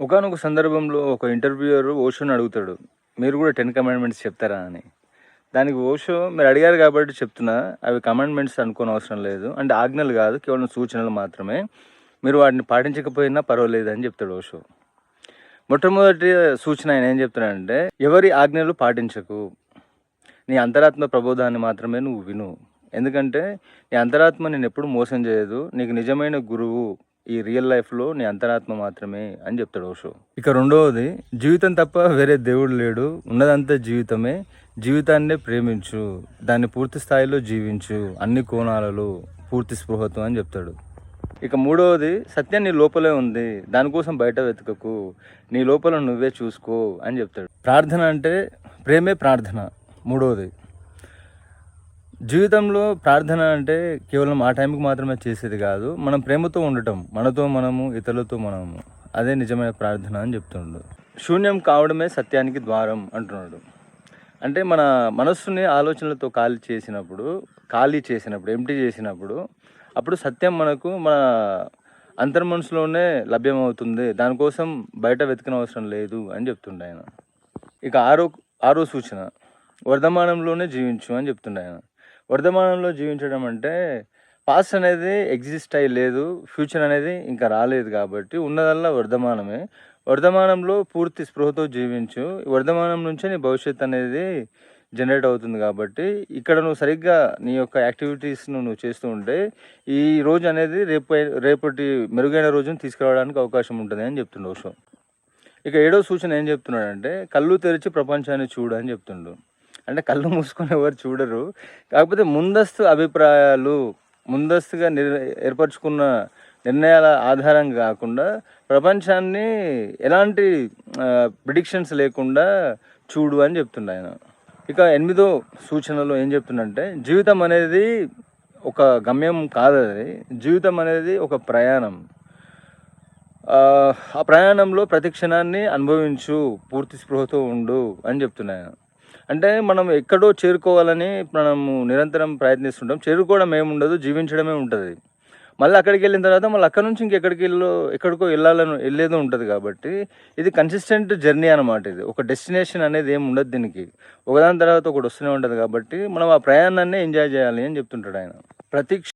ఒకానొక సందర్భంలో ఒక ఇంటర్వ్యూయర్ ఓషోని అడుగుతాడు మీరు కూడా టెన్ కమాండ్మెంట్స్ చెప్తారా? అని. దానికి ఓషో మీరు అడిగారు కాబట్టి చెప్తున్నా అవి కమాండ్మెంట్స్ అనుకోని అవసరం లేదు అంటే ఆజ్ఞలు కాదు కేవలం సూచనలు మాత్రమే. మీరు వాటిని పాటించకపోయినా పర్వాలేదు అని చెప్తాడు ఓషో. మొట్టమొదటి సూచన ఆయన ఏం చెప్తున్నాడంటే ఎవరి ఆజ్ఞలు పాటించకు. నీ అంతరాత్మ ప్రబోధాన్ని మాత్రమే నువ్వు విను. ఎందుకంటే నీ అంతరాత్మ నేను ఎప్పుడు మోసం చేయదు. నీకు నిజమైన గురువు ఈ రియల్ లైఫ్లో నీ అంతరాత్మ మాత్రమే అని చెప్తాడు ఓషో. ఇక రెండవది జీవితం తప్ప వేరే దేవుడు లేడు. ఉన్నదంతా జీవితమే. జీవితాన్నే ప్రేమించు. దాన్ని పూర్తి స్థాయిలో జీవించు. అన్ని కోణాలలో పూర్తి స్పృహత్వం అని చెప్తాడు. ఇక మూడవది సత్యం నీ లోపలే ఉంది. దానికోసం బయట వెతకకు. నీ లోపల నువ్వే చూసుకో అని చెప్తాడు. ప్రార్థన అంటే ప్రేమే ప్రార్థన. మూడవది జీవితంలో ప్రార్థన అంటే కేవలం ఆ టైంకి మాత్రమే చేసేది కాదు మనం ప్రేమతో ఉండటం మనతో మనము ఇతరులతో మనము అదే నిజమైన ప్రార్థన అని చెప్తున్నాడు శూన్యం కావడమే సత్యానికి ద్వారం అంటున్నాడు. అంటే మన మనస్సుని ఆలోచనలతో ఖాళీ చేసినప్పుడు ఖాళీ చేసినప్పుడు ఎంటీ చేసినప్పుడు అప్పుడు సత్యం మనకు మన అంతర్మనసులోనే లభ్యమవుతుంది. దానికోసం బయట వెతికిన అవసరం లేదు అని చెప్తుండే ఆయన. ఇక ఆరో ఆరో సూచన వర్ధమానంలోనే జీవించు అని చెప్తుండే ఆయన. వర్ధమానంలో జీవించడం అంటే పాస్ట్ అనేది ఎగ్జిస్ట్ అయ్యి లేదు ఫ్యూచర్ అనేది ఇంకా రాలేదు కాబట్టి ఉన్నదల్లా వర్ధమానమే. వర్ధమానంలో పూర్తి స్పృహతో జీవించు. వర్ధమానం నుంచే నీ భవిష్యత్ అనేది జనరేట్ అవుతుంది కాబట్టి ఇక్కడ నువ్వు సరిగ్గా నీ యొక్క యాక్టివిటీస్ను నువ్వు చేస్తూ ఉంటే ఈ రోజు అనేది రేపు రేపటి మెరుగైన రోజును తీసుకురావడానికి అవకాశం ఉంటుంది అని చెప్తుండు ఓషో. ఇక ఏడో సూచన ఏం చెప్తున్నాడంటే కళ్ళు తెరిచి ప్రపంచాన్ని చూడు అని చెప్తుండు. అంటే కళ్ళు మూసుకొని ఎవరు చూడరు. కాకపోతే ముందస్తు అభిప్రాయాలు ముందస్తుగా నిర్ ఏర్పరచుకున్న నిర్ణయాల ఆధారం కాకుండా ప్రపంచాన్ని ఎలాంటి ప్రిడిక్షన్స్ లేకుండా చూడు అని చెప్తుండే ఆయన. ఇక ఎనిమిదో సూచనలో ఏం చెప్తుండంటే జీవితం అనేది ఒక గమ్యం కాదు అది. జీవితం అనేది ఒక ప్రయాణం. ఆ ఆ ప్రయాణంలో ప్రతి క్షణాన్ని అనుభవించు పూర్తి స్పృహతో ఉండు అని చెప్తున్నాను అంటే మనం ఎక్కడో చేరుకోవాలని మనము నిరంతరం ప్రయత్నిస్తుంటాం. చేరుకోవడం ఏముండదు జీవించడమే ఉంటుంది. మళ్ళీ అక్కడికి వెళ్ళిన తర్వాత మళ్ళీ అక్కడ నుంచి ఇంకెక్కడికి వెళ్ళో ఎక్కడికో వెళ్ళాలని వెళ్ళేది ఉంటుంది కాబట్టి ఇది కన్సిస్టెంట్ జర్నీ అనమాట ఇది. ఒక డెస్టినేషన్ అనేది ఏమి ఉండదు దీనికి. ఒకదాని తర్వాత ఒకటి వస్తూనే ఉంటుంది కాబట్టి మనం ఆ ప్రయాణాన్ని ఎంజాయ్ చేయాలి అని చెప్తుంటాడు ఆయన. ప్రతి